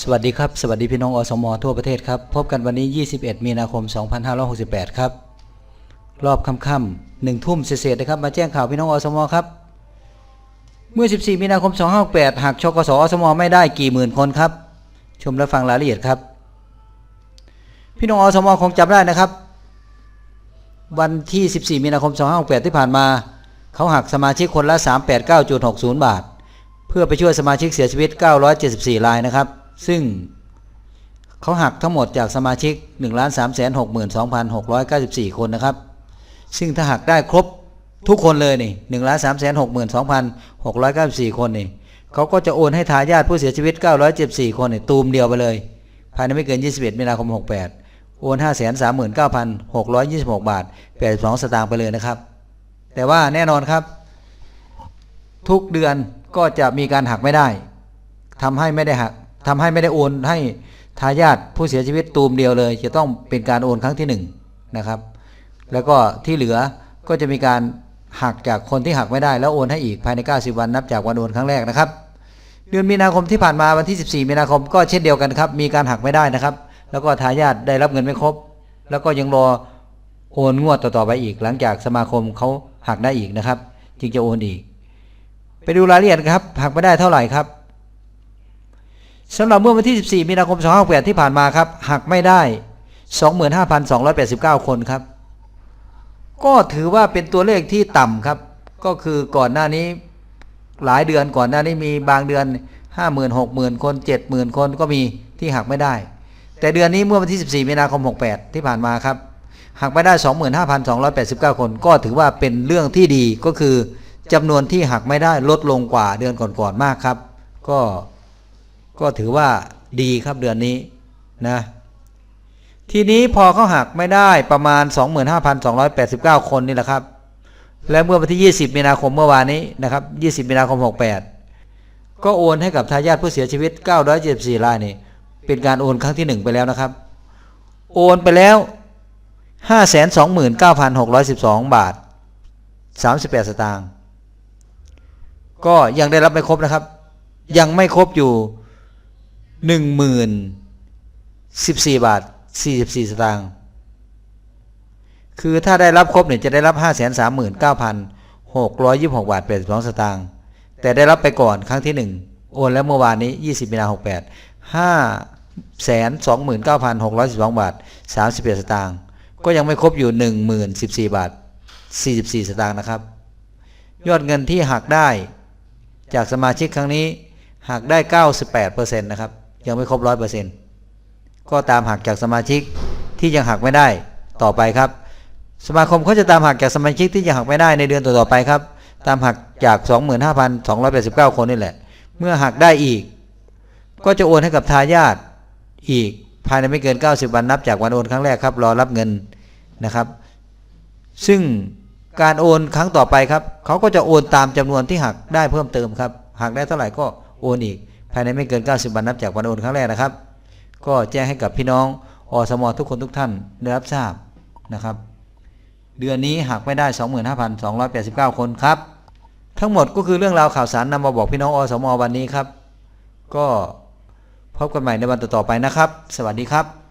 สวัสดีครับ สวัสดีพี่น้องอสมทั่วประเทศครับ พบกันวันนี้ 21 มีนาคม 2568 ครับ รอบค่ำๆหนึ่งทุ่มเศษๆนะครับ มาแจ้งข่าวพี่น้องอสมครับ เมื่อ 14 มีนาคม 2568หากชกสอสมไม่ได้กี่หมื่นคนครับ ชมและฟังรายละเอียดครับ พี่น้องอสมคงจำได้นะครับ วันที่ 14 มีนาคม 2568ที่ผ่านมา เขาหักสมาชิกคนละ 389.60 บาท เพื่อไปช่วยสมาชิกเสียชีวิต 974 รายนะครับ ซึ่งเขาหักทั้งหมดจากสมาชิก 1 3 6 2 6 9 4 คนนะครับ ซึ่งถ้าหักได้ครบทุกคนเลยนี่1 3 6 2 6 9 4คนนี่เขาก็จะโอนให้ทายาทผู้เสียชีวิต974คนนี่ตูมเดียวไปเลย ภายในไม่เกิน21มีนาคม68โอน539,626บาท82สตางค์ไปเลยนะครับ แต่ว่าแน่นอนครับ ทุกเดือนก็จะมีการหักไม่ได้ทำให้ไม่ได้หัก ทำให้ไม่ได้โอนให้ทายาทผู้เสียชีวิตตูมเดียวเลย จะต้องเป็นการโอนครั้งที่หนึ่งนะครับ แล้วก็ที่เหลือก็จะมีการหักจากคนที่หักไม่ได้ แล้วโอนให้อีกภายใน 90 วันนับจากวันโอนครั้งแรกนะครับ เดือนมีนาคมที่ผ่านมาวันที่ 14 มีนาคมก็เช่นเดียวกันครับ มีการหักไม่ได้นะครับ แล้วก็ทายาทได้รับเงินไม่ครบ แล้วก็ยังรอโอนงวดต่อๆไปอีก หลังจากสมาคมเขาหักได้อีกนะครับ จึงจะโอนอีก ไปดูรายละเอียดครับหักไม่ได้เท่าไหร่ครับ สำหรับเมื่อวันที่ 14 มีนาคม 2568 ที่ผ่านมาครับ หักไม่ได้ 25,289 คนครับ ก็ถือว่าเป็นตัวเลขที่ต่ำครับ ก็คือก่อนหน้านี้หลายเดือนก่อนหน้านี้มีบางเดือน 50,000 60,000 คน 70,000 คนก็มีที่หักไม่ได้ แต่เดือนนี้เมื่อวันที่ 14 มีนาคม 68 ที่ผ่านมาครับ หักไม่ได้ 25,289 คน ก็ถือว่าเป็นเรื่องที่ดีก็คือจำนวนที่หักไม่ได้ลดลงกว่าเดือนก่อนๆมากครับ ก็ ก็ถือว่าดีครับเดือนนี้นะทีนี้พอเขาหักไม่ได้ประมาณ 25,289 คนนี่แหละครับ และเมื่อวันที่ 20 มีนาคมเมื่อวานนี้นะครับ 20 มีนาคม 68 ก็โอนให้กับทายาทผู้เสียชีวิต 974รายนี่เป็นการโอนครั้งที่ 1 ไปแล้วนะครับ โอนไปแล้ว 529,612 บาท 38 สตางค์ก็ยังได้รับไม่ครบนะครับ ยังไม่ครบอยู่ หนึ่งหมื่นสิบสี่บาทสี่สิบสี่สตางค์คือถ้าได้รับครบเนี่ยจะได้รับห้าแสนสามหมื่นเก้าพันหกร้อยยี่สิบหกบาทแปดสิบสองสตางค์แต่ได้รับไปก่อนครั้งที่หนึ่งโอนแล้วเมื่อวานนี้ยี่สิบมีนาหกแปดห้าแสนสองหมื่นเก้าพันหกร้อยสิบสองบาทสามสิบเอ็ดสตางค์ก็ยังไม่ครบอยู่หนึ่งหมื่นสิบสี่บาทสี่สิบสี่สตางค์นะครับ ยอดเงินที่หักได้ จากสมาชิกครั้งนี้หักได้เก้าสิบแปดเปอร์เซ็นต์นะครับ ยังไม่ครบ100%ก็ตามหักจากสมาชิกที่ยังหักไม่ได้ต่อไปครับ สมาคมเขาจะตามหักจากสมาชิกที่ยังหักไม่ได้ในเดือนต่อๆไปครับ ตามหักจาก 25,289 คนนี่แหละ เมื่อหักได้อีก ก็จะโอนให้กับทายาทอีกภายในไม่เกิน 90 วันนับจากวันโอนครั้งแรกครับ รอรับเงินนะครับ ซึ่งการโอนครั้งต่อไปครับเขาก็จะโอนตามจำนวนที่หักได้เพิ่มเติมครับหักได้เท่าไหร่ก็โอนอีก ภายในไม่เกิน 90 วันนับจากวันโอนครั้งแรกนะครับ ก็แจ้งให้กับพี่น้องอสมทุกคนทุกท่านได้รับทราบนะครับ เดือนนี้หักไม่ได้ 25,289 คนครับ ทั้งหมดก็คือเรื่องราวข่าวสารนำมาบอกพี่น้องอสมวันนี้ครับ ก็พบกันใหม่ในวันต่อๆไปนะครับ สวัสดีครับ